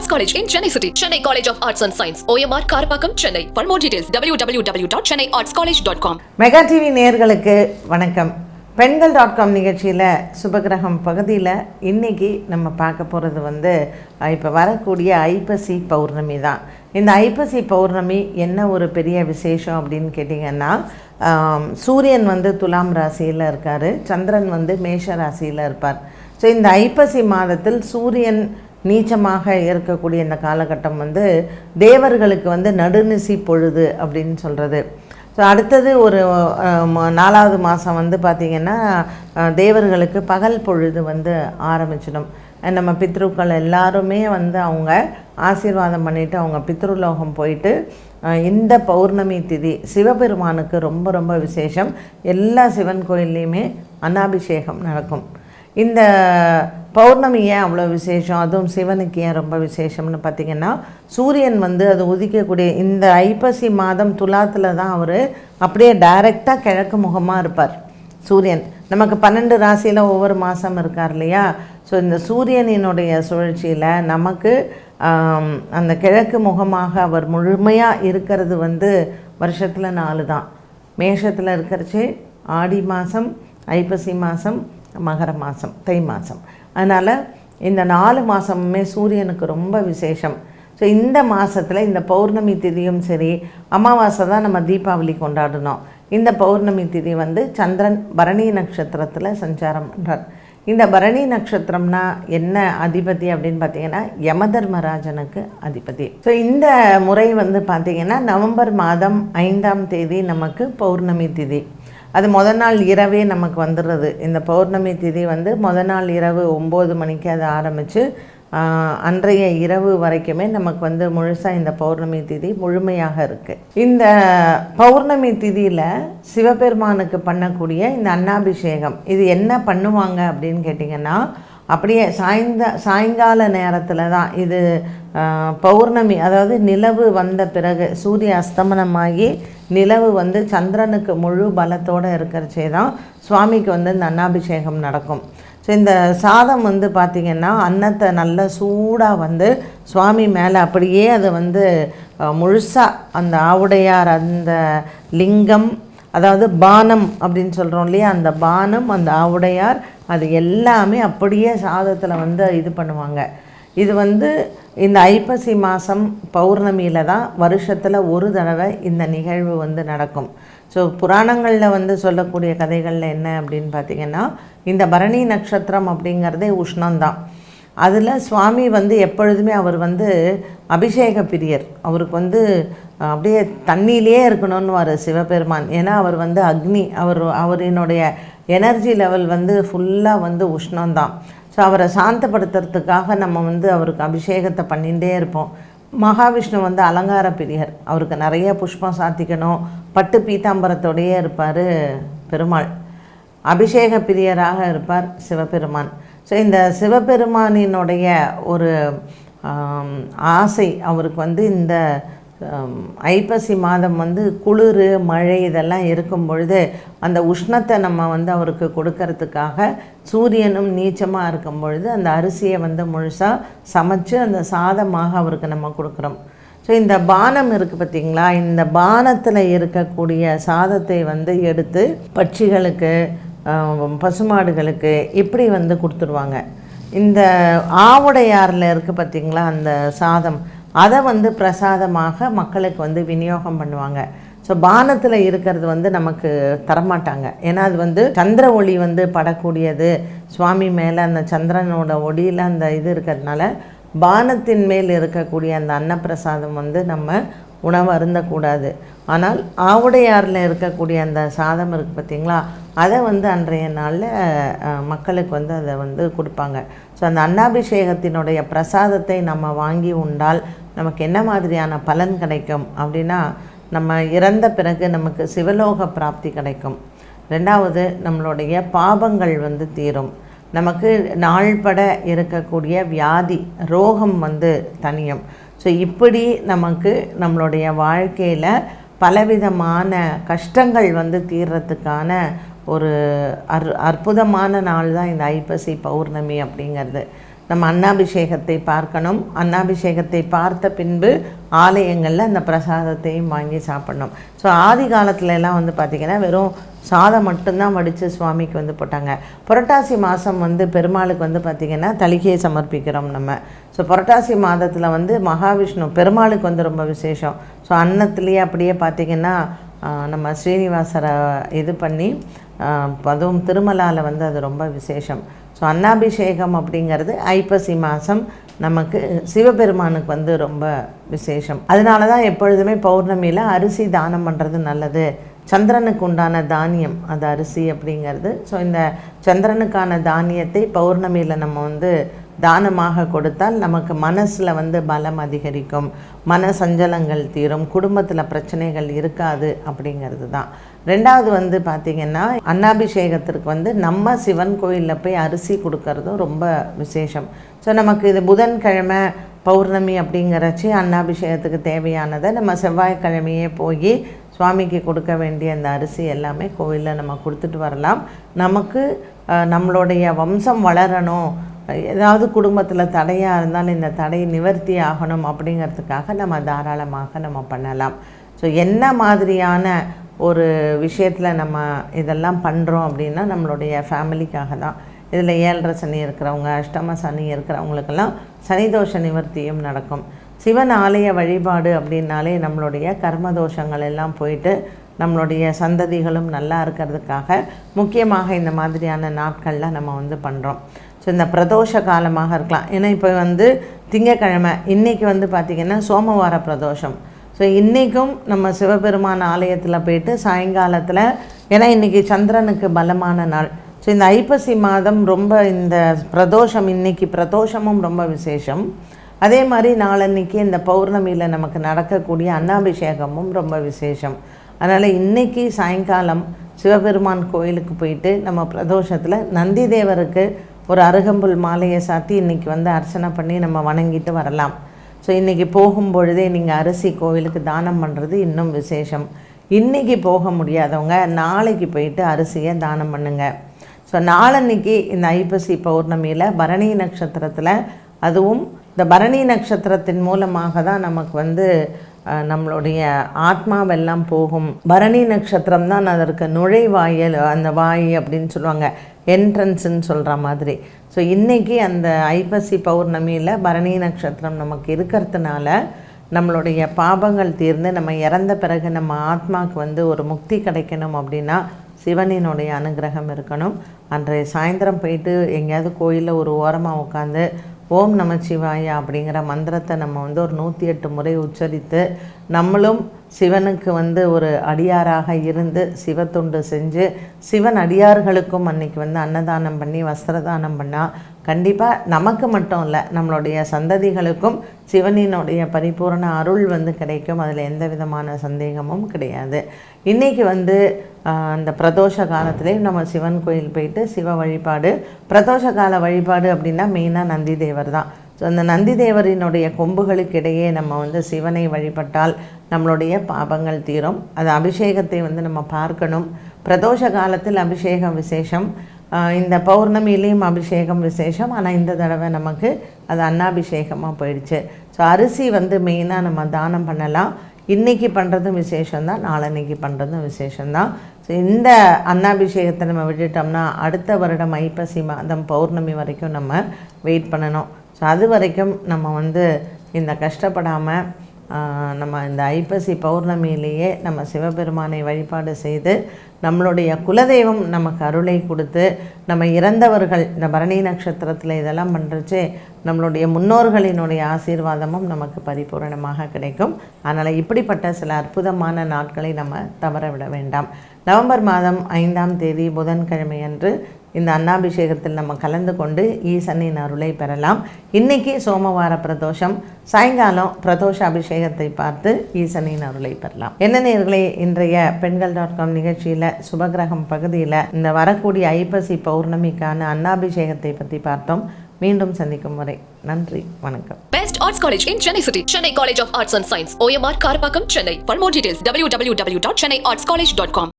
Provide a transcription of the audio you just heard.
Arts college in Chennai city Chennai college of arts and science OMR Karapakkam Chennai for more details W W W dot Chennai arts college dot com mega TV நேர்களுக்கு வணக்கம். பெண்கள் dot com நிகழ்ச்சியில் சுபகிரகம் பகுதியில் இன்னைக்கு நம்ம பார்க்க போகிறது வந்து இப்போ வரக்கூடிய ஐப்பசி பௌர்ணமி தான். இந்த ஐப்பசி பௌர்ணமி என்ன ஒரு பெரிய விசேஷம் அப்படின்னு கேட்டிங்கன்னா சூரியன் வந்து துலாம் ராசியில் இருக்கார். சந்திரன் வந்து மேஷ ராசியில் இருப்பார். ஸோ இந்த ஐப்பசி மாதத்தில் சூரியன் நீச்சமாக இருக்கக்கூடிய இந்த காலகட்டம் வந்து தேவர்களுக்கு வந்து நடுநிசி பொழுது அப்படின்னு சொல்கிறது ஸோ அடுத்தது ஒரு நாலாவது மாதம் வந்து பார்த்திங்கன்னா தேவர்களுக்கு பகல் பொழுது வந்து ஆரம்பிச்சிடும். நம்ம பித்ருக்கள் எல்லாருமே வந்து அவங்க ஆசீர்வாதம் பண்ணிவிட்டு அவங்க பித்ருலோகம் போயிட்டு இந்த பௌர்ணமி திதி சிவபெருமானுக்கு ரொம்ப ரொம்ப விசேஷம். எல்லா சிவன் கோயில்லையுமே அன்னாபிஷேகம் நடக்கும். இந்த பௌர்ணமி ஏன் அவ்வளோ விசேஷம்? அதுவும் சிவனுக்கு ஏன் ரொம்ப விசேஷம்னு பார்த்தீங்கன்னா சூரியன் வந்து அது உதிக்கக்கூடிய இந்த ஐப்பசி மாதம் துலாத்தில் தான் அவர் அப்படியே டைரெக்டாக கிழக்கு முகமாக இருப்பார் சூரியன். நமக்கு பன்னெண்டு ராசியில் ஒவ்வொரு மாதம் இருக்கார் இல்லையா? ஸோ இந்த சூரியனினுடைய சுழற்சியில் நமக்கு அந்த கிழக்கு முகமாக அவர் முழுமையாக இருக்கிறது வந்து வருஷத்தில் நாலு தான் மேஷத்தில் இருக்கிறச்சு ஆடி மாதம் ஐப்பசி மாதம் மகர மாதம் தை மாதம் அதனால் இந்த நாலு மாதமுமே சூரியனுக்கு ரொம்ப விசேஷம். ஸோ இந்த மாதத்தில் இந்த பௌர்ணமி திதியும் சரி அமாவாசை தான் நம்ம தீபாவளி கொண்டாடினோம் இந்த பௌர்ணமி திதி வந்து சந்திரன் பரணி நட்சத்திரத்தில் சஞ்சாரம் பண்ணுறார் இந்த பரணி நட்சத்திரம்னா என்ன அதிபதி அப்படின்னு பார்த்தீங்கன்னா யமதர்மராஜனுக்கு அதிபதி. ஸோ இந்த முறை வந்து பார்த்திங்கன்னா நவம்பர் மாதம் ஐந்தாம் தேதி நமக்கு பௌர்ணமி திதி. அது முத நாள் இரவே நமக்கு வந்துடுறது. இந்த பௌர்ணமி திதி வந்து முத நாள் இரவு ஒம்பது மணிக்கு அது ஆரம்பித்து அன்றைய இரவு வரைக்குமே நமக்கு வந்து முழுசாக இந்த பௌர்ணமி திதி முழுமையாக இருக்குது இந்த பௌர்ணமி திதியில் சிவபெருமானுக்கு பண்ணக்கூடிய இந்த அன்னாபிஷேகம் இது என்ன பண்ணுவாங்க அப்படின்னு கேட்டிங்கன்னா அப்படியே சாய்ந்த சாயங்கால நேரத்தில் தான் இது பௌர்ணமி அதாவது நிலவு வந்த பிறகு சூரிய அஸ்தமனமாகி நிலவு வந்து சந்திரனுக்கு முழு பலத்தோடு இருக்கிறச்சே தான் சுவாமிக்கு வந்து இந்த அன்னாபிஷேகம் நடக்கும். ஸோ இந்த சாதம் வந்து பார்த்திங்கன்னா அன்னத்தை நல்ல சூடாக வந்து சுவாமி மேலே அப்படியே அதை வந்து முழுசாக அந்த ஆவுடையார் அந்த லிங்கம் அதாவது பானம் அப்படின்னு சொல்கிறோம் இல்லையா? அந்த பானம் அந்த ஆவுடையார் அது எல்லாமே அப்படியே சாதத்தில் வந்து இது பண்ணுவாங்க. இது வந்து இந்த ஐப்பசி மாதம் பௌர்ணமியில் தான் வருஷத்தில் ஒரு தடவை இந்த நிகழ்வு வந்து நடக்கும். ஸோ புராணங்களில் வந்து சொல்லக்கூடிய கதைகளில் என்ன அப்படின்னு பார்த்தீங்கன்னா இந்த பரணி நட்சத்திரம் அப்படிங்கிறதே உஷ்ணம்தான். அதில் சுவாமி வந்து எப்பொழுதுமே அவர் வந்து அபிஷேக பிரியர். அவருக்கு வந்து அப்படியே தண்ணியிலே இருக்கணும்னுவார் சிவபெருமான். ஏன்னா அவர் வந்து அக்னி அவர் அவரினுடைய எனர்ஜி லெவல் வந்து ஃபுல்லாக வந்து உஷ்ணம்தான். ஸோ அவரை சாந்தப்படுத்துறதுக்காக நம்ம வந்து அவருக்கு அபிஷேகத்தை பண்ணிகிட்டே இருப்போம். மகாவிஷ்ணு வந்து அலங்கார பிரியர். அவருக்கு நிறைய புஷ்பம் சாத்திக்கணும். பட்டு பீதாம்பரத்தோடையே இருப்பார் பெருமாள். அபிஷேக பிரியராக இருப்பார் சிவபெருமான். ஸோ இந்த சிவபெருமானினுடைய ஒரு ஆசை அவருக்கு வந்து இந்த ஐப்பசி மாதம் வந்து குளிர் மழை இதெல்லாம் இருக்கும் பொழுது அந்த உஷ்ணத்தை நம்ம வந்து அவருக்கு கொடுக்கறதுக்காக சூரியனும் நீச்சமாக இருக்கும் பொழுது அந்த அரிசியை வந்து முழுசாக சமைச்சு அந்த சாதமாக அவருக்கு நம்ம கொடுக்குறோம். ஸோ இந்த பானம் இருக்குது பார்த்தீங்களா? இந்த பானத்தில் இருக்கக்கூடிய சாதத்தை வந்து எடுத்து பட்சிகளுக்கு பசுமாடுகளுக்கு இப்படி வந்து கொடுத்துருவாங்க. இந்த ஆவுடையாரில் இருக்குது பார்த்திங்களா அந்த சாதம். அதை வந்து பிரசாதமாக மக்களுக்கு வந்து விநியோகம் பண்ணுவாங்க. ஸோ பானத்தில் இருக்கிறது வந்து நமக்கு தரமாட்டாங்க. ஏன்னா அது வந்து சந்திர ஒளி வந்து படக்கூடியது. சுவாமி மேலே அந்த சந்திரனோட ஒளியில் அந்த இது இருக்கிறதுனால பானத்தின் மேல் இருக்கக்கூடிய அந்த அன்னப்பிரசாதம் வந்து நம்ம உணவு அருந்தக்கூடாது. ஆனால் ஆவுடையாரில் இருக்கக்கூடிய அந்த சாதம் இருக்குது பார்த்தீங்களா அதை வந்து அன்றைய நாளில் மக்களுக்கு வந்து அதை வந்து கொடுப்பாங்க. ஸோ அந்த அன்னாபிஷேகத்தினுடைய பிரசாதத்தை நம்ம வாங்கி உண்டால் நமக்கு என்ன மாதிரியான பலன் கிடைக்கும் அப்படின்னா நம்ம இறந்த பிறகு நமக்கு சிவலோக பிராப்தி கிடைக்கும். ரெண்டாவது நம்மளுடைய பாபங்கள் வந்து தீரும். நமக்கு நாள்பட இருக்கக்கூடிய வியாதி ரோகம் வந்து தனியும் ஸோ இப்படி நமக்கு நம்மளுடைய வாழ்க்கையில் பலவிதமான கஷ்டங்கள் வந்து தீர்றதுக்கான ஒரு அற் அற்புதமான நாள் தான் இந்த ஐப்பசி பௌர்ணமி அப்படிங்கிறது. நம்ம அன்னாபிஷேகத்தை பார்க்கணும். அன்னாபிஷேகத்தை பார்த்த பின்பு ஆலயங்களில் அந்த பிரசாதத்தையும் வாங்கி சாப்பிடணும். ஸோ ஆதி காலத்துல எல்லாம் வந்து பார்த்திங்கன்னா வெறும் சாதம் மட்டும்தான் வடித்து சுவாமிக்கு வந்து போட்டாங்க. புரட்டாசி மாதம் வந்து பெருமாளுக்கு வந்து பார்த்திங்கன்னா தலிகையை சமர்ப்பிக்கிறோம் நம்ம. ஸோ புரட்டாசி மாதத்தில் வந்து மகாவிஷ்ணு பெருமாளுக்கு வந்து ரொம்ப விசேஷம். ஸோ அன்னத்துலேயே அப்படியே பார்த்திங்கன்னா நம்ம ஸ்ரீனிவாசரை இது பண்ணி அதுவும் திருமலாவில் வந்து அது ரொம்ப விசேஷம். ஸோ அன்னாபிஷேகம் அப்படிங்கிறது ஐப்பசி மாதம் நமக்கு சிவபெருமானுக்கு வந்து ரொம்ப விசேஷம். அதனால தான் எப்பொழுதுமே பௌர்ணமியில் அரிசி தானம் பண்ணுறது நல்லது. சந்திரனுக்கு உண்டான தானியம் அது அரிசி அப்படிங்கிறது. ஸோ இந்த சந்திரனுக்கான தானியத்தை பௌர்ணமியில் நம்ம வந்து தானமாக கொடுத்தால் நமக்கு மனசில் வந்து பலம் அதிகரிக்கும். மன சஞ்சலங்கள் தீரும். குடும்பத்தில் பிரச்சனைகள் இருக்காது அப்படிங்கிறது தான். ரெண்டாவது வந்து பார்த்திங்கன்னா அன்னாபிஷேகத்திற்கு வந்து நம்ம சிவன் கோயிலில் போய் அரிசி கொடுக்கறதும் ரொம்ப விசேஷம். ஸோ நமக்கு இது புதன்கிழமை பௌர்ணமி அப்படிங்கிறச்சி அன்னாபிஷேகத்துக்கு தேவையானதை நம்ம செவ்வாய்க்கிழமையே போய் சுவாமிக்கு கொடுக்க வேண்டிய அந்த அரிசி எல்லாமே கோவிலில் நம்ம கொடுத்துட்டு வரலாம். நமக்கு நம்மளுடைய வம்சம் வளரணும். ஏதாவது குடும்பத்தில் தடையாக இருந்தாலும் இந்த தடை நிவர்த்தி ஆகணும் அப்படிங்கிறதுக்காக நம்ம தாராளமாக நம்ம பண்ணலாம். ஸோ என்ன மாதிரியான ஒரு விஷயத்தில் நம்ம இதெல்லாம் பண்ணுறோம் அப்படின்னா நம்மளுடைய ஃபேமிலிக்காக தான். இதில் ஏழரை சனி இருக்கிறவங்க அஷ்டம சனி இருக்கிறவங்களுக்கெல்லாம் சனிதோஷ நிவர்த்தியும் நடக்கும். சிவன் ஆலய வழிபாடு அப்படின்னாலே நம்மளுடைய கர்ம தோஷங்கள் எல்லாம் போயிட்டு நம்மளுடைய சந்ததிகளும் நல்லா இருக்கிறதுக்காக முக்கியமாக இந்த மாதிரியான நாட்களில் நம்ம வந்து பண்ணுறோம் ஸோ இந்த பிரதோஷ காலமாக இருக்கலாம். ஏன்னா இப்போ வந்து திங்கக்கிழமை இன்றைக்கி வந்து பார்த்திங்கன்னா சோமவார பிரதோஷம். ஸோ இன்றைக்கும் நம்ம சிவபெருமான் ஆலயத்தில் போயிட்டு சாயங்காலத்தில் ஏன்னா இன்றைக்கி சந்திரனுக்கு பலமான நாள். ஸோ இந்த ஐப்பசி மாதம் ரொம்ப இந்த பிரதோஷம் இன்றைக்கி பிரதோஷமும் ரொம்ப விசேஷம். அதே மாதிரி நாளன்னைக்கு இந்த பௌர்ணமியில் நமக்கு நடக்கக்கூடிய அன்னாபிஷேகமும் ரொம்ப விசேஷம். அதனால் இன்னைக்கு சாயங்காலம் சிவபெருமான் கோயிலுக்கு போயிட்டு நம்ம பிரதோஷத்தில் நந்தி தேவருக்கு ஒரு அருகம்புல் மாலையை சாத்தி இன்றைக்கி வந்து அர்ச்சனை பண்ணி நம்ம வணங்கிட்டு வரலாம். ஸோ இன்றைக்கி போகும்பொழுதே நீங்கள் அரிசி கோவிலுக்கு தானம் பண்ணுறது இன்னும் விசேஷம். இன்றைக்கி போக முடியாதவங்க நாளைக்கு போயிட்டு அரிசியை தானம் பண்ணுங்கள் ஸோ நாளன்னைக்கு இந்த ஐப்பசி பௌர்ணமியில் பரணி நட்சத்திரத்தில் அதுவும் இந்த பரணி நட்சத்திரத்தின் மூலமாக தான் நமக்கு வந்து நம்மளுடைய ஆத்மாவெல்லாம் போகும். பரணி நட்சத்திரம் தான் அதற்கு நுழைவாயல் அந்த வாய் அப்படின்னு சொல்லுவாங்க என்ட்ரன்ஸுன்னு சொல்கிற மாதிரி. ஸோ இன்றைக்கி அந்த ஐப்பசி பௌர்ணமியில் பரணி நட்சத்திரம் நமக்கு இருக்கிறதுனால நம்மளுடைய பாபங்கள் தீர்ந்து நம்ம இறந்த பிறகு நம்ம ஆத்மாவுக்கு வந்து ஒரு முக்தி கிடைக்கணும் அப்படின்னா சிவனினுடைய அனுகிரகம் இருக்கணும். அன்றைய சாயந்தரம் போயிட்டு எங்கேயாவது கோயிலில் ஒரு ஓரமாக உட்காந்து ஓம் நமச்சிவாயா அப்படிங்கிற மந்திரத்தை நம்ம வந்து ஒரு நூற்றி எட்டு முறை உச்சரித்து நம்மளும் சிவனுக்கு வந்து ஒரு அடியாராக இருந்து சிவத்துண்டு செஞ்சு சிவன் அடியார்களுக்கும் அன்னைக்கு வந்து அன்னதானம் பண்ணி வஸ்திரதானம் பண்ணால் கண்டிப்பாக நமக்கு மட்டும் இல்லை நம்மளுடைய சந்ததிகளுக்கும் சிவனினுடைய பரிபூரண அருள் வந்து கிடைக்கும். அதில் எந்த விதமான சந்தேகமும் கிடையாது. இன்றைக்கி வந்து அந்த பிரதோஷ காலத்துலேயும் நம்ம சிவன் கோயில் போயிட்டு சிவ வழிபாடு பிரதோஷ கால வழிபாடு அப்படின்னா மெயினாக நந்தி தேவர் தான். ஸோ அந்த நந்தி தேவரினுடைய கொம்புகளுக்கு இடையே நம்ம வந்து சிவனை வழிபட்டால் நம்மளுடைய பாபங்கள் தீரும். அது அபிஷேகத்தை வந்து நம்ம பார்க்கணும். பிரதோஷ காலத்தில் அபிஷேகம் விசேஷம். இந்த பௌர்ணமியிலையும் அபிஷேகம் விசேஷம். ஆனால் இந்த தடவை நமக்கு அது அன்னாபிஷேகமாக போயிடுச்சு. ஸோ அரிசி வந்து மெயினாக நம்ம தானம் பண்ணலாம். இன்றைக்கி பண்ணுறதும் விசேஷம்தான் நாளன்னைக்கு பண்ணுறதும் விசேஷம்தான். ஸோ இந்த அன்னாபிஷேகத்தை நம்ம விட்டுட்டோம்னா அடுத்த வருடம் ஐப்பசி மாதம் பௌர்ணமி வரைக்கும் நம்ம வெயிட் பண்ணணும். ஸோ அது வரைக்கும் நம்ம வந்து இந்த கஷ்டப்படாமல் நம்ம இந்த ஐப்பசி பௌர்ணமியிலேயே நம்ம சிவபெருமானை வழிபாடு செய்து நம்மளுடைய குலதெய்வம் நமக்கு அருளை கொடுத்து நம்ம இறந்தவர்கள் இந்த பரணி நட்சத்திரத்தில் இதெல்லாம் பண்ணுறச்சே நம்மளுடைய முன்னோர்களினுடைய ஆசீர்வாதமும் நமக்கு பரிபூரணமாக கிடைக்கும். அதனால் இப்படிப்பட்ட சில அற்புதமான நாட்களை நம்ம தவற விட வேண்டாம். நவம்பர் மாதம் ஐந்தாம் தேதி புதன்கிழமை அன்று இந்த அன்னாபிஷேகத்தில் நம்ம கலந்து கொண்டு ஈசனின் அருளை பெறலாம். இன்றைக்கி சோமவார பிரதோஷம். சாயங்காலம் பிரதோஷ அபிஷேகத்தை பார்த்து ஈசனின் அருளை பெறலாம். என்ன நேர்களே இன்றைய பெண்கள் டாட் காம் நிகழ்ச்சியில் சுபகிரகம் பகுதியில் இந்த வரக்கூடிய ஐப்பசி பௌர்ணமிக்கான அன்னாபிஷேகத்தை பற்றி பார்த்தோம். மீண்டும் சந்திக்கும் வரை நன்றி வணக்கம். Best arts college Arts College in Chennai City. Chennai College of details W W W dot Chennai arts college dot com